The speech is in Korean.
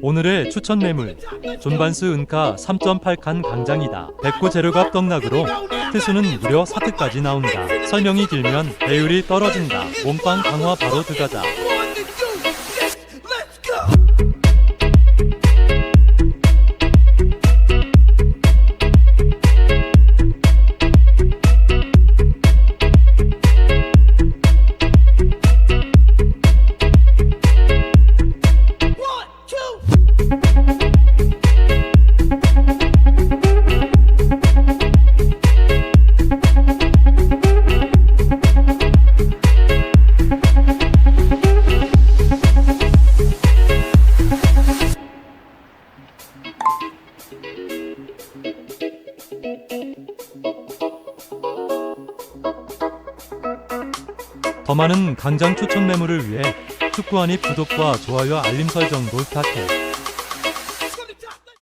오늘의 추천 매물 존반스 은가 3.8칸 강장이다. 백구 재료값 떡락으로 태수는 무려 4트까지 나온다. 설명이 길면 배율이 떨어진다. 몸빵 강화 바로 들어가자. 더 많은 강장 추천 매물을 위해 축구한입 구독과 좋아요 알림 설정도 부탁해.